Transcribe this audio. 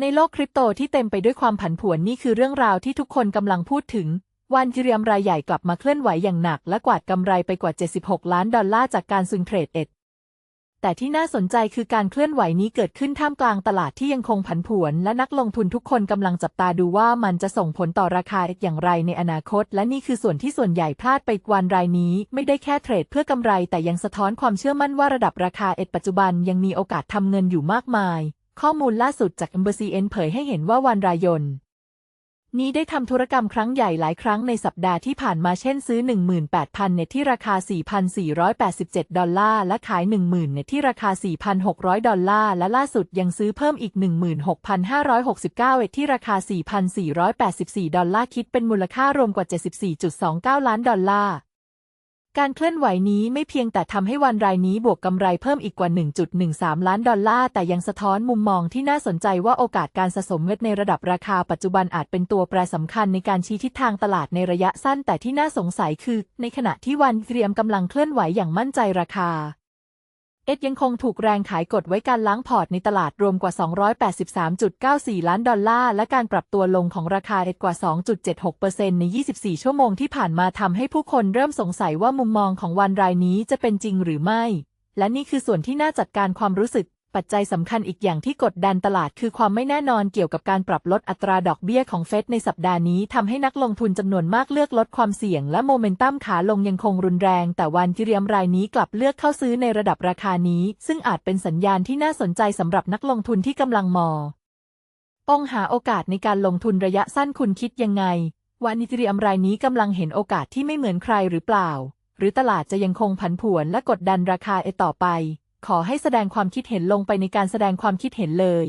ในโลกคริปโตที่เต็มไปด้วยความผันผวนนี่คือเรื่องราวที่ทุกคนกำลังพูดถึงวันทีเรียมรายใหญ่กลับมาเคลื่อนไหวอย่างหนัก และกวาดกำไรไปกว่า 76 ล้านดอลลาร์จากการซุงเทรดเอ็ด แต่ที่น่าสนใจคือการเคลื่อนไหวนี้เกิดขึ้นท่ามกลางตลาดที่ยังคงผันผวน และนักลงทุนทุกคนกำลังจับตาดูว่ามันจะส่งผลต่อราคาอย่างไรในอนาคต และนี่คือส่วนที่ส่วนใหญ่พลาดไปวันรายนี้ ไม่ได้แค่เทรดเพื่อกำไร แต่ยังสะท้อนความเชื่อมั่นว่าระดับราคาเอ็ดปัจจุบันยังมีโอกาสทำเงินอยู่มากมาย ข้อมูลล่าสุดจาก Embassy N เผยให้เห็นว่าวันรายน นี้ได้ทำธุรกรรมครั้งใหญ่หลายครั้งในสัปดาห์ที่ผ่านมาเช่นซื้อ 18,000 เนตที่ราคา 4,487 ดอลลาร์และขาย 10,000 เนตที่ราคา 4,600 ดอลลาร์และล่าสุดยังซื้อเพิ่มอีก 16,569 เนตที่ราคา 4,484 ดอลลาร์คิดเป็นมูลค่ารวมกว่า 74.29 ล้านดอลลาร์ การเคลื่อนไหวนี้ไม่เพียงแต่ทำให้วันรายนี้บวกกำไรเพิ่มอีกกว่า 1.13 ล้านดอลลาร์ แต่ยังสะท้อนมุมมองที่น่าสนใจว่าโอกาสการสะสมเงินในระดับราคาปัจจุบันอาจเป็นตัวแปรสำคัญในการชี้ทิศทางตลาดในระยะสั้นแต่ที่น่าสงสัยคือ ในขณะที่วันเตรียมกำลังเคลื่อนไหวอย่างมั่นใจราคา เอ็ดยังคงถูกแรงขายกดไว้การล้างพอร์ตในตลาดรวมกว่า 283.94 ล้านดอลลาร์ และการปรับตัวลงของราคาเอ็ดกว่า 2.76%ใน 24 ชั่วโมงที่ผ่านมาทำให้ผู้คนเริ่มสงสัยว่ามุมมองของวันรายนี้จะเป็นจริงหรือไม่ และนี่คือส่วนที่น่าจัดการความรู้สึก ปัจจัยสำคัญอีกอย่างที่กดดันตลาดคือความไม่แน่นอนเกี่ยวกับการปรับลดอัตราดอกเบี้ยของเฟดในสัปดาห์นี้ทำให้นักลงทุนจำนวนมากเลือกลดความเสี่ยงและโมเมนตัมขาลงยังคงรุนแรง แต่วันที่เรียมรายนี้กลับเลือกเข้าซื้อในระดับราคานี้ ซึ่งอาจเป็นสัญญาณที่น่าสนใจสำหรับนักลงทุนที่กำลังมององหาโอกาสในการลงทุนระยะสั้นคุณคิดยังไงวันนิตรียมรายนี้กำลังเห็นโอกาสที่ไม่เหมือนใครหรือเปล่า หรือตลาดจะยังคงผันผวนและกดดันราคาเอต่อไป ขอให้แสดงความคิดเห็นลงไปในการแสดงความคิดเห็นเลย